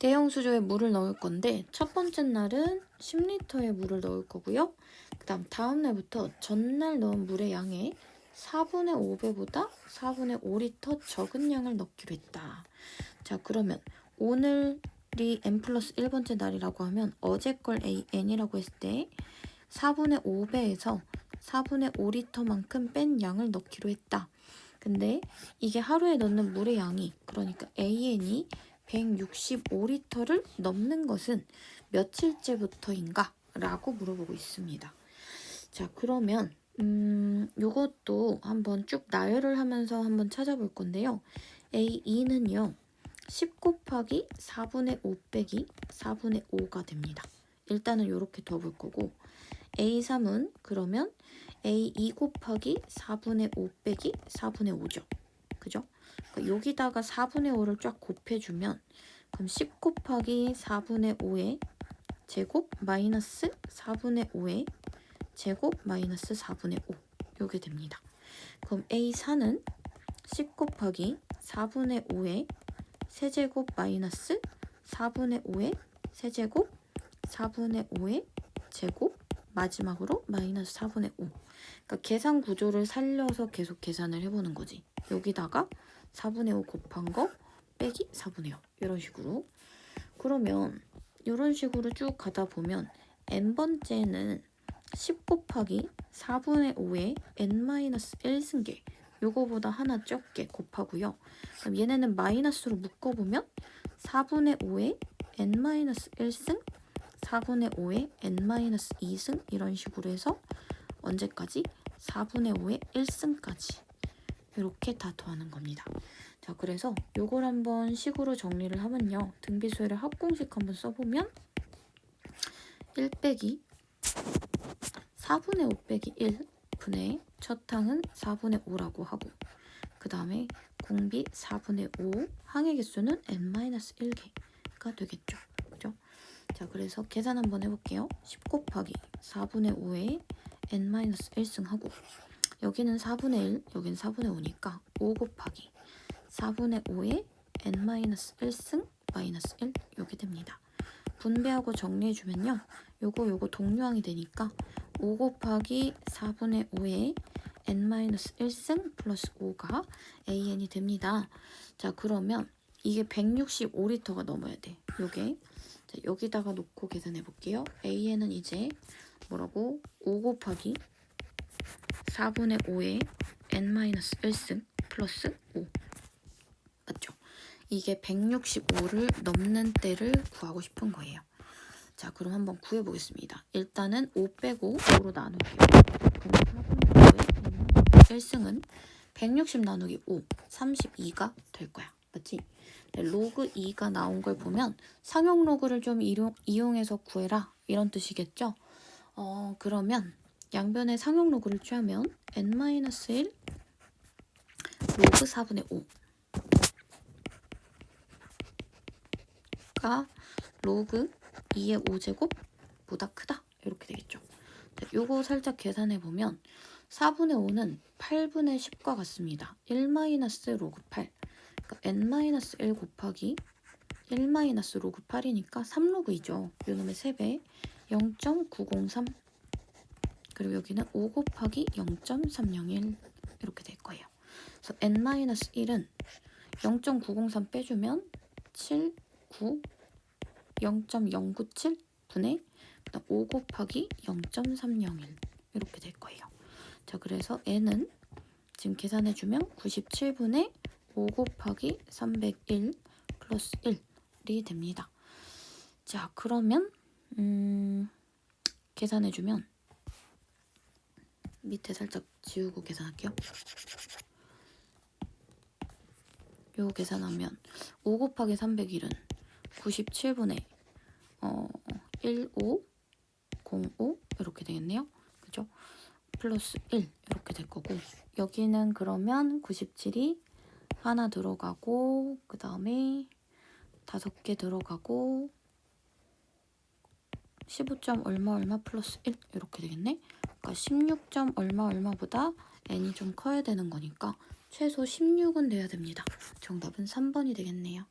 대형 수조에 물을 넣을 건데 첫 번째 날은 10리터의 물을 넣을 거고요. 그 다음 다음 날부터 전날 넣은 물의 양의 4분의 5배보다 4분의 5리터 적은 양을 넣기로 했다. 자 그러면 오늘이 n 플러스 1번째 날이라고 하면 어제 걸 a n이라고 했을 때 4분의 5배에서 4분의 5리터만큼 뺀 양을 넣기로 했다. 근데 이게 하루에 넣는 물의 양이 그러니까 AN이 165리터를 넘는 것은 며칠째부터인가? 라고 물어보고 있습니다. 자, 그러면 음, 요것도 한번 쭉 나열을 하면서 한번 찾아볼 건데요. A2는요. 10 곱하기 4분의 5 빼기 4분의 5가 됩니다. 일단은 이렇게 둬볼 거고 A3은 그러면 A2 곱하기 4분의 5 빼기 4분의 5죠. 그죠? 그러니까 여기다가 4분의 5를 쫙 곱해주면 그럼 10 곱하기 4분의 5의 제곱 마이너스 4분의 5의 제곱 마이너스 4분의 5 요게 됩니다. 그럼 A4는 10 곱하기 4분의 5의 세제곱 마이너스 4분의 5의 세제곱 4분의 5의 제곱 마지막으로 마이너스 4분의 5 그러니까 계산 구조를 살려서 계속 계산을 해보는 거지. 여기다가 4분의 5 곱한 거 빼기 4분의 5 이런 식으로. 그러면 이런 식으로 쭉 가다 보면 n번째는 10 곱하기 4분의 5의 n-1승계. 요거보다 하나 적게 곱하고요. 그럼 얘네는 마이너스로 묶어보면 4분의 5의 n-1승 4분의 5의 n-2승 이런 식으로 해서 언제까지? 4분의 5의 1승까지 이렇게 다 더하는 겁니다. 자, 그래서 요걸 한번 식으로 정리를 하면요. 등비수열의 합공식 한번 써보면 1 빼기 4분의 5 빼기 1분의 첫 항은 4분의 5라고 하고 그 다음에 공비 4분의 5 항의 개수는 n-1개가 되겠죠. 그죠? 자, 그래서 계산 한번 해볼게요. 10 곱하기 4분의 5에 n-1승 하고 여기는 4분의 1, 여기는 4분의 5니까 5 곱하기 4분의 5에 n-1승 마이너스 1 이렇게 됩니다. 분배하고 정리해주면요. 요거 요거 동류항이 되니까 5 곱하기 4분의 5에 n-1승 플러스 5가 an이 됩니다. 자 그러면 이게 165리터가 넘어야 돼. 요게 자, 여기다가 놓고 계산해 볼게요. an은 이제 뭐라고 5 곱하기 4분의 5에 n-1승 플러스 5 맞죠? 이게 165를 넘는 때를 구하고 싶은 거예요. 자, 그럼 한번 구해보겠습니다. 일단은 5 빼고 5로 나눌게요. 그럼 4분의 5의 1승은 160 나누기 5, 32가 될 거야. 맞지? 네, 로그 2가 나온 걸 보면 상용 로그를 좀 이용, 이용해서 구해라 이런 뜻이겠죠? 어, 그러면 양변의 상용 로그를 취하면 n-1 로그 4분의 5 가 로그 2의 5제곱보다 크다. 이렇게 되겠죠. 자, 요거 살짝 계산해 보면 4분의 5는 8분의 10과 같습니다. 1 마이너스 로그 8. 그러니까 n-1 곱하기 1 마이너스 로그 8이니까 3로그이죠. 요놈의 3배 0.903 그리고 여기는 5 곱하기 0.301 이렇게 될 거예요. 그래서 n-1은 0.903 빼주면 7, 9, 0.097 분의 5 곱하기 0.301 이렇게 될 거예요. 자, 그래서 n은 지금 계산해주면 97분의 5 곱하기 301 플러스 1이 됩니다. 자, 그러면 음, 계산해주면 밑에 살짝 지우고 계산할게요. 요 계산하면 5 곱하기 301은 97분의 어, 1505 이렇게 되겠네요. 그죠? 플러스 1 이렇게 될 거고 여기는 그러면 97이 하나 들어가고 그 다음에 다섯 개 들어가고 15점 얼마 얼마 플러스 1 이렇게 되겠네. 그러니까 16점 얼마 얼마보다 n이 좀 커야 되는 거니까 최소 16은 돼야 됩니다. 정답은 3번이 되겠네요.